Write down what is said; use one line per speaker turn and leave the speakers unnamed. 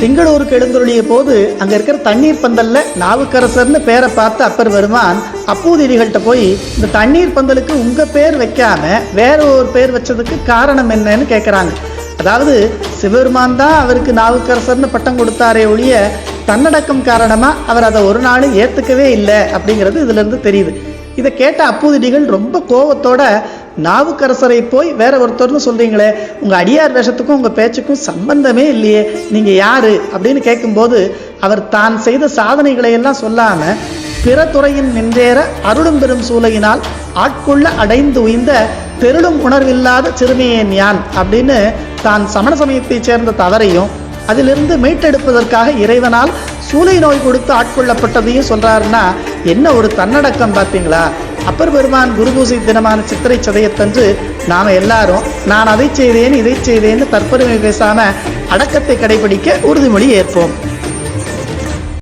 திங்களூருக்கு எழுந்தருளிய போது அங்க இருக்கிற தண்ணீர் பந்தல்ல நாவுக்கரசர்னு பேரை பார்த்து அப்பர் வருமான் அப்பூதிரிகள்கிட்ட போய் இந்த தண்ணீர் பந்தலுக்கு உங்க பேர் வைக்காம வேற ஒரு பேர் வச்சதுக்கு காரணம் என்னன்னு கேட்குறாங்க அதாவது சிவபெருமான் தான் அவருக்கு நாவுக்கரசர்னு பட்டம் கொடுத்தாரே ஒழிய தன்னடக்கம் காரணமா அவர் அதை ஒரு நாளும் ஏத்துக்கவே இல்லை. அப்படிங்கிறது இதுல இருந்து தெரியுது. இதை கேட்ட அப்பூதிடிகள் ரொம்ப கோவத்தோட நாவுக்கரசரை போய் வேற ஒருத்தர்னு சொல்றீங்களே உங்க அடியார் வேஷத்துக்கும் உங்க பேச்சுக்கும் சம்பந்தமே இல்லையே நீங்க யாரு அப்படின்னு கேட்கும்போது அவர் தான் செய்த சாதனைகளை எல்லாம் சொல்லாம பிற துறையின் நின்றேற அருளும் பெரும் சூலையினால் ஆட்கொள்ள அடைந்து உயிர்ந்த பெருளும் உணர்வில்லாத சிறுமியேன் யான் அப்படின்னு தான் சமண சமயத்தைச் சேர்ந்த தவறையும் அதிலிருந்து மீட்டெடுப்பதற்காக இறைவனால் சூளை நோய் கொடுத்து ஆட்கொள்ளப்பட்டதையும் சொல்றாருன்னா என்ன ஒரு தன்னடக்கம் பார்த்தீங்களா அப்பர் பெருமான் குருபூசை தினமான சித்திரை சதயத்தன்று நாம எல்லாரும் நான் அதை செய்தேன் இதை செய்தேன்னு தற்பெருமை பேசாம அடக்கத்தை கடைபிடிக்க உறுதிமொழி ஏற்போம்.